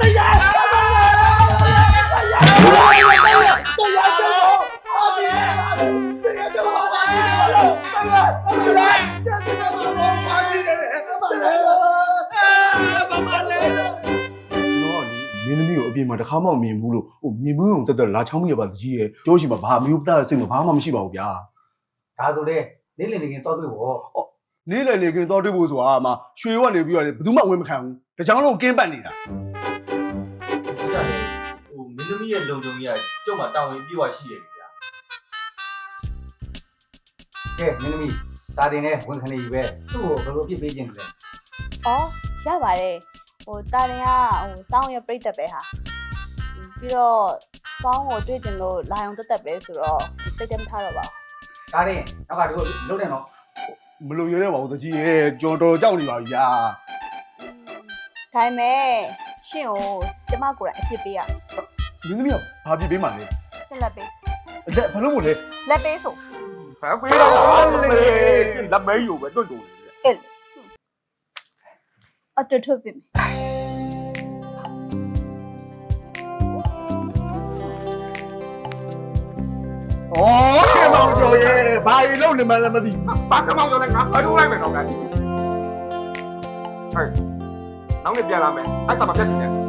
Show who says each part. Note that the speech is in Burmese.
Speaker 1: ကျွန်တော်ကလေမင်းသမီးကိုအပြင်မှာတစ်ခါမှမမြင်ဘူးလို့ဟိုမြင်မှုုံတက်တက်လာချောင်းမိရပါတကြီးရဲ့ကျိုးရှိမှာဘာမျိုးသားစိတ်မှာဘာမှမရှိပါဘူးဗျာ
Speaker 2: ဒါဆိုလေနေလင်နေခင်တော့တွေ့ဖို့
Speaker 1: နေ့လည်နေခင်တော့တွေ့ဖို့ဆိုတာမှရွှေကနေပြီးတော့လေဘယ်သူမှဝင်မခံဘူးတကြောင်လုံးကင်းပတ်နေတာ
Speaker 3: ဆရာလေဟိုမင်း သမီးရဲ့လုံခြုံရေးကကျုပ်မှာတာဝန်ပြေဝရှိတယ်ဗျာ
Speaker 2: ကဲမင်းသမီးဒါတင်နဲ့ဝန်ခံနေပြီပဲသူ့ကိုဘယ်လိုပြစ်ပေးခြင်းလဲ။
Speaker 4: အော်ရပါတယ်။ဟိုတာရင်ကဟိုစောင်းရပြိတက်ပဲဟာ။ပြီးတော့စောင်းကိုတွေ့ကျင်လို့လာအောင်တက်တက်ပဲဆိုတော့စိတ်တမထားတော့ပါဘူး
Speaker 2: ဒါတင်နောက်ကဒီလိုလုံးနေတော့
Speaker 1: မလို့ရတဲ့ပါဘူးတကြီးရဲ့ကျွန်တော်တော်ကြောက်နေပါပြီဗျာ။
Speaker 4: ဒါပေမဲ့ရှင့်ကိုကျမကိုယ်တိုင်အဖြစ်ပေးရ
Speaker 1: မင်းသမီးကဘာပြပေးမှလဲ။
Speaker 4: ရှင့်လက်ပေး
Speaker 1: လက်ဘာလို့မို့လဲ။
Speaker 4: လက်ပေးဆို
Speaker 3: ဘာပြေတော့လေလက်မဲယူပဲတွတ်တူလေ။
Speaker 4: အဲ့အတူတူပြင်မယ်
Speaker 1: ဩခေမောင်ကျော်ရဲ့ဘာကြီးလုံးနေမှလည်းမသိ
Speaker 3: ဘာကမောင်ပြောလဲငါအတူလိုက်မယ်တော့ကဲဟဲ့နောက်နေ့ပြန်လာမယ်အဲ့ဒါမှပြက်စီတယ်